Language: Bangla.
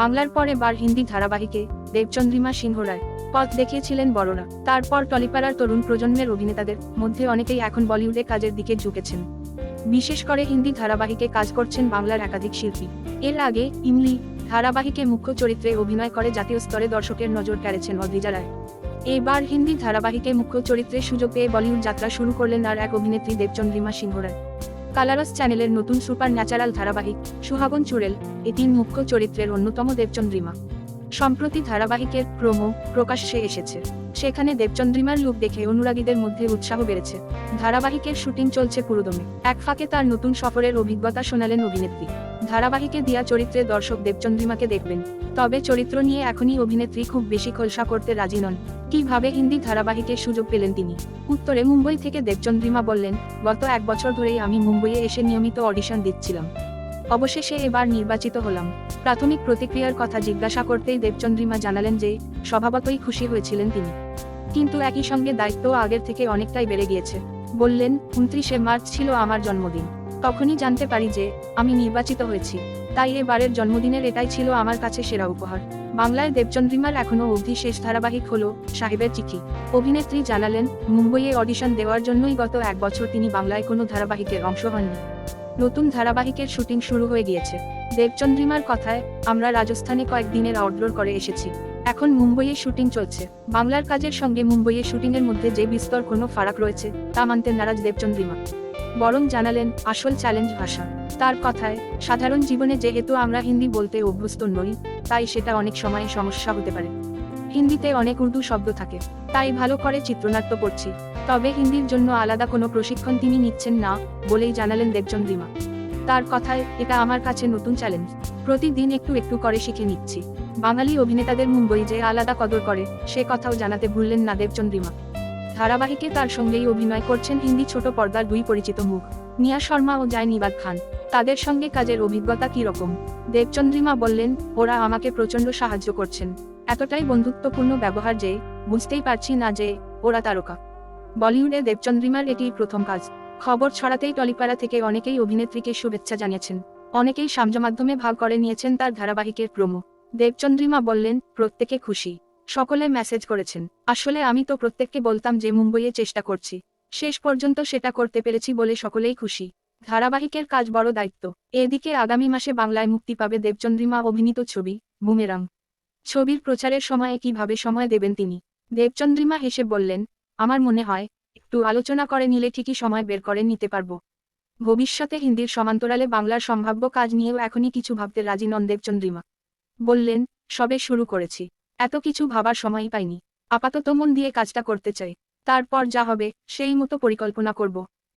বাংলার পরে বার হিন্দি ধারাবাহিকে দেবচন্দ্রিমা সিংহ রায় পথ দেখিয়েছিলেন বড়রা। তারপর টলিপাড়ার তরুণ প্রজন্মের অভিনেতাদের মধ্যে অনেকেই এখন বলিউডে কাজের দিকে ঝুঁকেছেন। বিশেষ করে হিন্দি ধারাবাহিকে কাজ করছেন বাংলার একাধিক শিল্পী। এর আগে ইমলি ধারাবাহিকে মুখ্য চরিত্রে অভিনয় করে জাতীয় স্তরে দর্শকের নজর কেড়েছেন অদ্রিজা রায়। এবার হিন্দি ধারাবাহিকে মুখ্য চরিত্রে সুযোগ পেয়ে বলিউড যাত্রা শুরু করলেন আর এক অভিনেত্রী দেবচন্দ্রিমা সিংহ রায় কালারস চ্যানেলের নতুন সুপার ন্যাচারাল ধারাবাহিক সুহাগন চুড়েল, এটির মুখ্য চরিত্রের অন্যতম দেবচন্দ্রিমা। সম্প্রতি ধারাবাহিকের প্রোমো প্রকাশ্যে এসেছে। সেখানে দেবচন্দ্রিমার লুক দেখে অনুরাগীদের মধ্যে উৎসাহ বেড়েছে। ধারাবাহিকের শুটিং চলছে পুরোদমে। এক ফাঁকে তার নতুন সফরের অভিজ্ঞতা শোনালেন অভিনেত্রী। ধারাবাহিকে দিয়া চরিত্রে দর্শক দেবচন্দ্রিমাকে দেখবেন। তবে চরিত্র নিয়ে এখনই অভিনেত্রী খুব বেশি খোলসা করতে রাজি নন। কীভাবে হিন্দি ধারাবাহিকের সুযোগ পেলেন তিনি। উত্তরে মুম্বই থেকে দেবচন্দ্রিমা বললেন, গত এক বছর ধরেই আমি মুম্বইয়ে এসে নিয়মিত অডিশন দিচ্ছিলাম। অবশেষে এবার নির্বাচিত হলাম। প্রাথমিক প্রতিক্রিয়ার কথা জিজ্ঞাসা করতেই দেবচন্দ্রিমা জানালেন যে, স্বভাবতই খুশি হয়েছিলেন তিনি। কিন্তু একই সঙ্গে দায়িত্ব আগের থেকে অনেকটাই বেড়ে গিয়েছে। বললেন, উনত্রিশে মার্চ ছিল আমার জন্মদিন। তখনই জানতে পারি যে, আমি নির্বাচিত হয়েছি। তাই এবারের জন্মদিনের এটাই ছিল আমার কাছে সেরা উপহার। বাংলায় দেবচন্দ্রিমার এখনও অবধি শেষ ধারাবাহিক হলো সাহেবের চিঠি। অভিনেত্রী জানালেন, মুম্বইয়ে অডিশন দেওয়ার জন্যই গত এক বছর তিনি বাংলায় কোনো ধারাবাহিকের অংশ হননি। নতুন ধারাবাহিকের শুটিং শুরু হয়ে গিয়েছে। দেবচন্দ্রিমার কথায়, আমরা রাজস্থানে কয়েকদিনের আউটডোর করে এসেছি। এখন মুম্বইয়ে শুটিং চলছে। বাংলার কাজের সঙ্গে মুম্বইয়ে শুটিংয়ের মধ্যে যে বিস্তর কোনো ফারাক রয়েছে, তা মানতে নারাজ দেবচন্দ্রিমা। বরং জানালেন, আসল চ্যালেঞ্জ ভাষা। তার কথায়, সাধারণ জীবনে যেহেতু আমরা হিন্দি বলতে অভ্যস্ত নই, তাই সেটা অনেক সময় সমস্যা হতে পারে। হিন্দিতে অনেক উর্দু শব্দ থাকে, তাই ভালো করে চিত্রনাট্য করছি তবে হিন্দির জন্য আলাদা কোনো প্রশিক্ষণ তিনি নিচ্ছেন না, বলেই জানালেন দেবচন্দ্রিমা তার কথায়, এটা আমার কাছে নতুন চ্যালেঞ্জ প্রতিদিন একটু একটু করে শিখে নিচ্ছি। বাঙালি অভিনেতাদের মুম্বই যে আলাদা কদর করে, সে কথাও জানাতে ভুললেন না দেবচন্দ্রিমা ধারাবাহিকে তার সঙ্গেই অভিনয় করছেন হিন্দি ছোট পর্দার দুই পরিচিত মুখ, নিয়া শর্মা ও জয় নিবাদ খান। তাদের সঙ্গে কাজের অভিজ্ঞতা কি রকম? দেবচন্দ্রিমা বললেন, ওরা আমাকে প্রচণ্ড সাহায্য করছেন। এতটাই বন্ধুত্বপূর্ণ ব্যবহার যে, বুঝতেই পারছি না যে, ওরা তারকা। বলিউডে দেবচন্দ্রিমার এটি প্রথম কাজ। খবর ছড়াতেই টলিপাড়া থেকে অনেকেই অভিনেত্রীকে শুভেচ্ছা জানিয়েছেন। অনেকেই সামাজিক মাধ্যমে ভাগ করে নিয়েছেন তার ধারাবাহিকের প্রমো। দেবচন্দ্রিমা বললেন, প্রত্যেকে খুশি। সকলে মেসেজ করেছেন, আসলে আমি তো প্রত্যেককে বলতাম যে মুম্বইয়ে চেষ্টা করছি। শেষ পর্যন্ত সেটা করতে পেরেছি বলে সকলেই খুশি। ধারাবাহিকের কাজ বড় দায়িত্ব। এদিকে আগামী মাসে বাংলায় মুক্তি পাবে দেবচন্দ্রিমা অভিনীত ছবি, বুমেরাং। ছবির প্রচারের সময়ে কীভাবে সময় দেবেন তিনি? দেবচন্দ্রিমা হেসে বললেন, আমার মনে হয়, একটু আলোচনা করে নিলে ঠিকই সময় বের করে নিতে পারব। ভবিষ্যতে হিন্দির সমান্তরালে বাংলার সম্ভাব্য কাজ নিয়েও এখনই কিছু ভাবতে রাজি নন দেবচন্দ্রিমা। বললেন, সবে শুরু করেছি। এত কিছু ভাবার সময়ই পাইনি। আপাতত মন দিয়ে কাজটা করতে চাই। তারপর যা হবে, সেই মতো পরিকল্পনা করব।